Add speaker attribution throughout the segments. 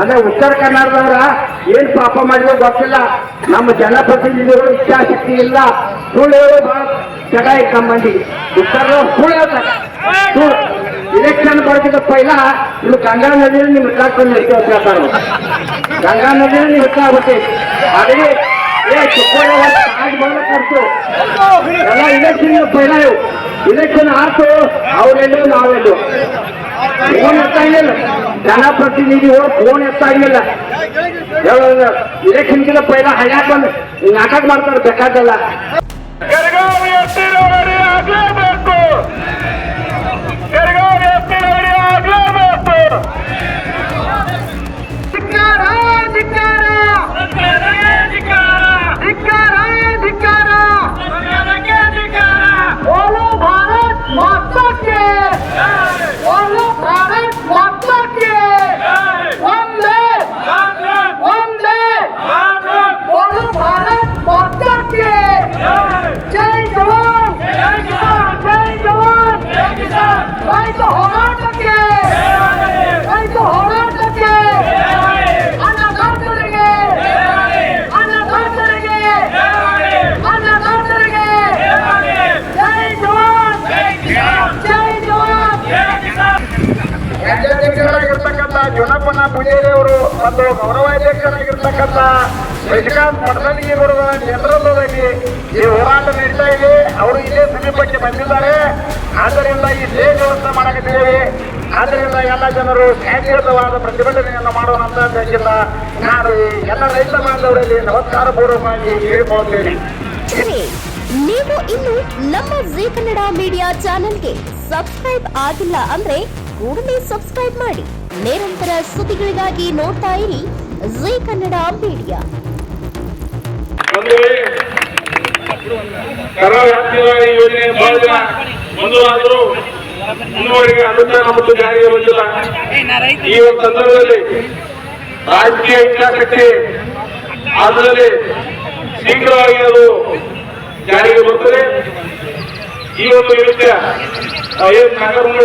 Speaker 1: ಅಂದ್ರೆ ಉತ್ತರ ಕನ್ನಡದವರ ಏನ್ ಪಾಪ ಮಾಡಿದ್ರು ಗೊತ್ತಿಲ್ಲ. ನಮ್ಮ ಜನಪ್ರತಿನಿಧಿಗಳು ಇಚ್ಛಾಶಕ್ತಿ ಇಲ್ಲ. ಸುಳ್ಳು ಹೇಳೋ ಬಹಳ ಜಗ ಐತೆ ಮಂದಿ ಉತ್ತರ ಸುಳ್ಳು. ಇಲೆಕ್ಷನ್ ಬರೋದಕ್ಕೆ ಪೈಲ ನೀವು ಗಂಗಾ ನದಿಯಲ್ಲಿ ನೀವು ಹಿಡ್ಕೊಂಡು ಅಂತ ಗಂಗಾ ನದಿಯಲ್ಲಿ ನೀವು ಹಿಡ್ಕಾಗ್ಬಿಟ್ಟು ಅದೇ, ಏ ಚಿಕ್ಕ ತಾಜ್ ಮಹಲ್ ಕರ್ತು ಎಲ್ಲ ಇಲೆಕ್ಷನ್ ಪೈಲ ಇಲೆಕ್ಷನ್ ಆಯ್ತು ಅವರೆಲ್ಲೋ ನಾವೆಲ್ಲೂ. ಎತ್ತಾಗಿಲ್ಲ ಜನಪ್ರತಿನಿಧಿಗಳು ಫೋನ್ ಎತ್ತಾಗಿಲ್ಲ ಹೇಳೋದು ಇಲೆಕ್ಷನ್ಗಿಂತ ಪೈಲ ಹಳ್ಯಾಕ್ ಬಂದು ನಾಟಕ ಮಾಡ್ತಾರೆ ಬೇಕಾದಲ್ಲ
Speaker 2: ಜುನಪ್ಪನ ಪೂಜಾರಿ ಅವರು ಮತ್ತು ಗೌರವಾಧ್ಯಕ್ಷರಾಗಿರ್ತಕ್ಕಂಥ ಶಶಿಕಾಂತ್ ಮಠದಲ್ಲಿಯವರ ನೇತೃತ್ವದಲ್ಲಿ ಈ ಹೋರಾಟ ನಡೀತಾ ಇದೆ. ಅವರು ಇದೇ ಸಮೀಪಕ್ಕೆ ಬಂದಿದ್ದಾರೆ. ಆದ್ದರಿಂದ ಈ ಸ್ಟೇಜ್ ವ್ಯವಸ್ಥೆ ಮಾಡಕತ್ತಿದ್ದೇವೆ. ಆದ್ದರಿಂದ ಎಲ್ಲ ಜನರು ಶಾಂತಿಯುತವಾದ ಪ್ರತಿಭಟನೆಯನ್ನು ಮಾಡೋಣ ಅಂತ ನಾನು ಎಲ್ಲ ರೈತ ಬಾಂಧವರಲ್ಲಿ ನಮಸ್ಕಾರ ಪೂರ್ವಕವಾಗಿ
Speaker 3: ಕೇಳಿಕೊಳ್ಳುತ್ತೇನೆ. ನೀವು ಇನ್ನು ನಮ್ಮ ಜೀ ಕನ್ನಡ ಮೀಡಿಯಾ ಚಾನೆಲ್ಗೆ ಸಬ್ಸ್ಕ್ರೈಬ್ ಆಗಿಲ್ಲ ಅಂದ್ರೆ ಕೂಡಲೇ ಸಬ್ಸ್ಕ್ರೈಬ್ ಮಾಡಿ ನಿರಂತರ ಸುದ್ದಿಗಳಿಗಾಗಿ ನೋಡ್ತಾ ಇರಿ ಜೈ ಕನ್ನಡ ಮೀಡಿಯಾ.
Speaker 2: ಯೋಜನೆ ಈ ಒಂದು ಸಂದರ್ಭದಲ್ಲಿ ರಾಜಕೀಯ ಹಿತಾಸಕ್ತಿ ಆದರೆ ಶೀಘ್ರವಾಗಿ ಅದು ಜಾರಿಗೆ ಬರುತ್ತದೆ ಈ ಒಂದು ವಿಷಯ ಏನು ನಗರಗಳು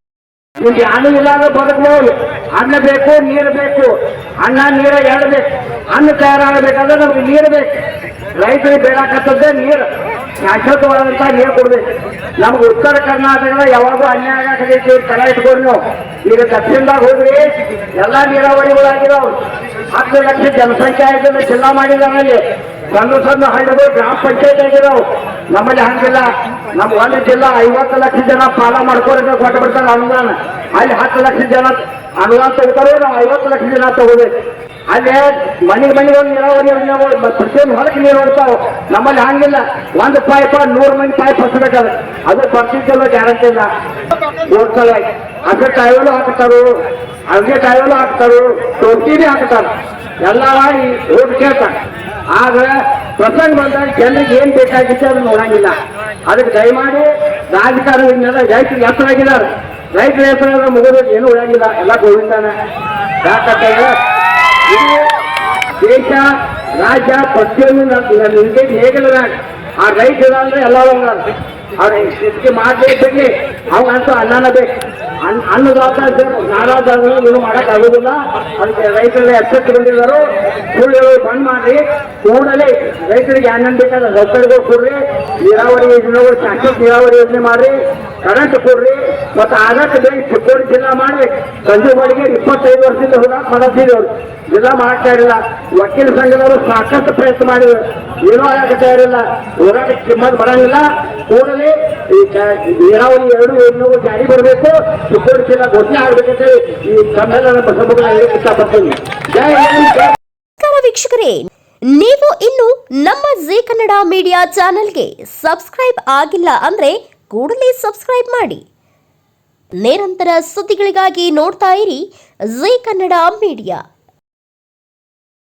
Speaker 2: ನಿಮ್ಗೆ
Speaker 1: ಅನ್ನ ಇಲ್ಲಾಂದ್ರೆ ಬದುಕಬಹುದು ಅನ್ನ ಬೇಕು, ನೀರು ಬೇಕು. ಅನ್ನ, ನೀರ, ಎರಡು ಬೇಕು. ಅನ್ನ ತಯಾರಾಗಬೇಕಾದ್ರೆ ನಮ್ಗೆ ನೀರು ಬೇಕು. ರೈತರಿಗೆ ಬೇಡಾಕತ್ತದ್ದೇ ನೀರು. ಶಾಶ್ವತವಾದಂತ ನೀರು ಕೊಡ್ಬೇಕು. ನಮ್ಗೆ ಉತ್ತರ ಕರ್ನಾಟಕದ ಯಾವಾಗೂ ಅನ್ಯಾಯ ಆಗತೈತಿ ತಲೆ ಇಟ್ಕೊಂಡು ನಾವು. ಈಗ ದಕ್ಷಿಣದಾಗ ಹೋಗ್ರಿ ಎಲ್ಲ ನೀರಾವರಿಗಳಾಗಿರೋ ಹತ್ತು ಲಕ್ಷ ಜನಸಂಖ್ಯೆ ಆಯ್ತದೆ ಜಿಲ್ಲಾ ಅಲ್ಲಿ. ಸಣ್ಣ ಸಣ್ಣ ಹಳ್ಳಿಗಳು, ಗ್ರಾಮ ಪಂಚಾಯತ್ ಆಗಿರೋ ನಮ್ಮಲ್ಲಿ ಹಂಗಿಲ್ಲ. ನಮ್ಮ ಒಂದು ಜಿಲ್ಲಾ ಐವತ್ತು ಲಕ್ಷ ಜನ ಪಾಲ ಮಾಡ್ಕೋರಿಗೆ ಕೊಟ್ಟು ಬಿಡ್ತಾರೆ ಅನುದಾನ. ಅಲ್ಲಿ ಹತ್ತು ಲಕ್ಷ ಜನ ಅನುದಾನ ತಗೋತಾರೆ, ನಾವು ಐವತ್ತು ಲಕ್ಷ ಜನ ತಗೋಬೇಕು. ಅಲ್ಲಿ ಮನೆಗೆ ಮನೆಗೆ ಒಂದು ನೀರಾವರಿ ಪ್ರತಿಯೊಂದು ಹೊಲಕ್ಕೆ ನೀರು ಹೊಡ್ತಾವ ನಮ್ಮಲ್ಲಿ ಹಂಗಿಲ್ಲ. ಒಂದು ಪೈಪ ನೂರು ಮಂದಿ ಪೈಪ್ ಹಸಬೇಕಾದ ಅದು ಬರ್ತಿದ್ದಲ್ಲ ಗ್ಯಾರಂಟಿ ಇಲ್ಲ. ಓದ್ಸಲ ಅದ್ರ ಟೈವಲು ಹಾಕ್ತಾರು. ಅರ್ಗೆ ಟೈವಲು ಹಾಕ್ತಾರು. ಟೋಟಿನೇ ಹಾಕ್ತಾರೆ. ಎಲ್ಲ ಹೋಗಿ ಕೇಳ್ತಾರೆ ಆದ್ರೆ ಪ್ರಸಂಗ ಬಂದಾಗ ಜನರಿಗೆ ಏನ್ ಬೇಕಾಗಿತ್ತು ಅದನ್ನ ನೋಡಂಗಿಲ್ಲ. ಅದಕ್ಕೆ ದಯಮಾಡಿ ರಾಜಕಾರಣಿಗಳನ್ನೆಲ್ಲ ರೈತರಿಗೆ ಹೆಸರಾಗಿದ್ದಾರೆ. ರೈತರ ಹೆಸರಾದ್ರೆ ಮುಗಿದು ಏನು ಉಳಿಯಂಗಿಲ್ಲ. ಎಲ್ಲ ಗೋವಿಂದನ ಇದು ದೇಶ, ರಾಜ್ಯ ಪ್ರತಿಯೊಂದು ನಿಮಗೆ ನಾನು. ಆ ರೈತ ಅಂದ್ರೆ ಎಲ್ಲ ಅವ್ರ ಮಾಡಬೇಕು ಅವಂಗಂತೂ ಅನ್ನನ ಬೇಕು. ಅನ್ನದಾತ ನಾರಾಜರು ಏನು ಮಾಡೋಕ್ಕಾಗೋದಿಲ್ಲ. ಅದಕ್ಕೆ ರೈತರಲ್ಲಿ ಎಚ್ಚೆತ್ತುಕೊಂಡಿದ್ದಾರೆ ಸುಳ್ಳು ಬಂದ್ ಮಾಡಿ ಕೂಡಲೇ ರೈತರಿಗೆ ಏನೇನು ಬೇಕಾದ ಸೌಕರ್ಯಗಳು ಕೊಡ್ರಿ. ನೀರಾವರಿ ಯೋಜನೆಗಳು, ಶಾಶ್ವತ ನೀರಾವರಿ ಯೋಜನೆ ಮಾಡ್ರಿ. ಕರೆಂಟ್ ಕೊಡ್ರಿ. ಮತ್ತು ಆಗಕ್ಕೆ ಬೇಕು ಚಿಕ್ಕೋಡಿ ಜಿಲ್ಲಾ ಮಾಡಿ. ಸಂಜೆ ಬಳಿಗೆ ಇಪ್ಪತ್ತೈದು ವರ್ಷದಿಂದ ಹೋರಾಟ ಮಾಡತ್ತಿದ್ರು ಜಿಲ್ಲಾ ಮಾಡ್ತಾ ಇರಲಿಲ್ಲ. ವಕೀಲ ಸಂಘದವರು ಸಾಕಷ್ಟು ಪ್ರಯತ್ನ ಮಾಡಿದ್ರು. ಏನೂ ಆಗಕ್ಕೆ ತಯಾರಿಲ್ಲ ಹೋರಾಟಕ್ಕೆ ಕಿಮ್ಮತ್ ಬರಂಗಿಲ್ಲ ಕೂಡಲೇ ಈ ನೀರಾವರಿ ಎರಡು ಯೋಜನೆಗಳು ಜಾರಿ ಬರಬೇಕು. ಸುಪ್ರೀಂ ಜಿಲ್ಲಾ ಘೋಷಣೆ ಆಗ್ಬೇಕಂತೇಳಿ ಈ ಸಮ್ಮೇಳನ ಸಭೆಗಳ ಹೇಳಕ್ಕೆ ಇಷ್ಟಪಡ್ತೀನಿ.
Speaker 3: ವೀಕ್ಷಕರೇ. ನೀವು ಇನ್ನು ನಮ್ಮ ಜಿ ಕನ್ನಡ ಮೀಡಿಯಾ ಚಾನೆಲ್ಗೆ ಸಬ್ಸ್ಕ್ರೈಬ್ ಆಗಿಲ್ಲ ಅಂದ್ರೆ ಕೂಡಲೇ ಸಬ್ಸ್ಕ್ರೈಬ್ ಮಾಡಿ. ನಿರಂತರ ಸುದ್ದಿಗಳಿಗಾಗಿ ನೋಡ್ತಾ ಇರಿ ಜಿ ಕನ್ನಡ ಮೀಡಿಯಾ